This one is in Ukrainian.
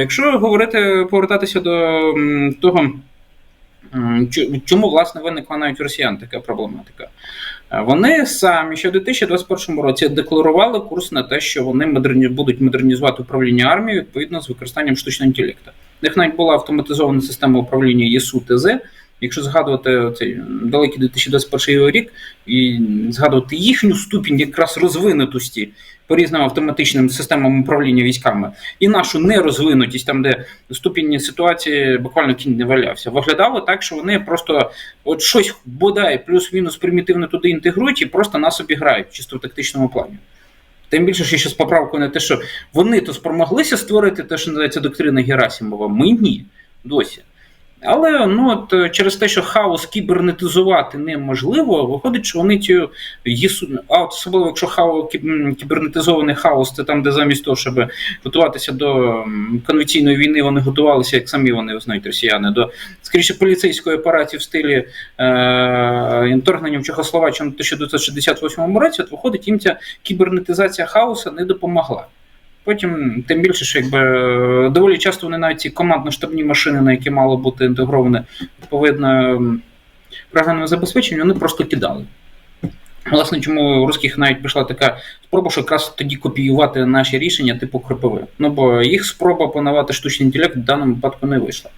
Якщо говорити, повертатися до того, чому власне виникла навіть росіян така проблематика. Вони самі ще в 2021 році декларували курс на те, що вони модерні... будуть модернізувати управління армією відповідно з використанням штучного інтелекту. У них навіть була автоматизована система управління ЄСУ ТЗ. Якщо згадувати цей далекий 2021 рік і згадувати їхню ступінь якраз розвинутості по різним автоматичним системам управління військами, і нашу нерозвинутість, там де ступінь ситуації буквально кінь не валявся, виглядало так, що вони просто от щось бодай плюс-мінус примітивно туди інтегрують і просто нас обіграють чисто в тактичному плані. Тим більше, що ще з поправкою на те, що вони то спромоглися створити те, що називається доктрина Герасимова. Ми ні досі. Але ну от е, через те, що хаос кібернетизувати неможливо, виходить, що вони цю ЄСУ, а от особливо, якщо хао, кіб- кібернетизований хаос, це там, де замість того, щоб готуватися до конвенційної війни, вони готувалися, як самі вони знають, росіяни, до скоріше поліцейської операції в стилі е, вторгнення в Чехословаччину в 1968 році, от виходить, їм ця кібернетизація хаоса не допомогла. Потім, тим більше, що якби е, доволі часто вони навіть ці командно-штабні машини, на які мало бути інтегроване відповідно програмне забезпечення, вони просто кидали. Власне, чому у русських навіть прийшла така спроба, що якраз тоді копіювати наші рішення типу кропиви. Ну бо їх спроба панувати штучний інтелект в даному випадку не вийшла.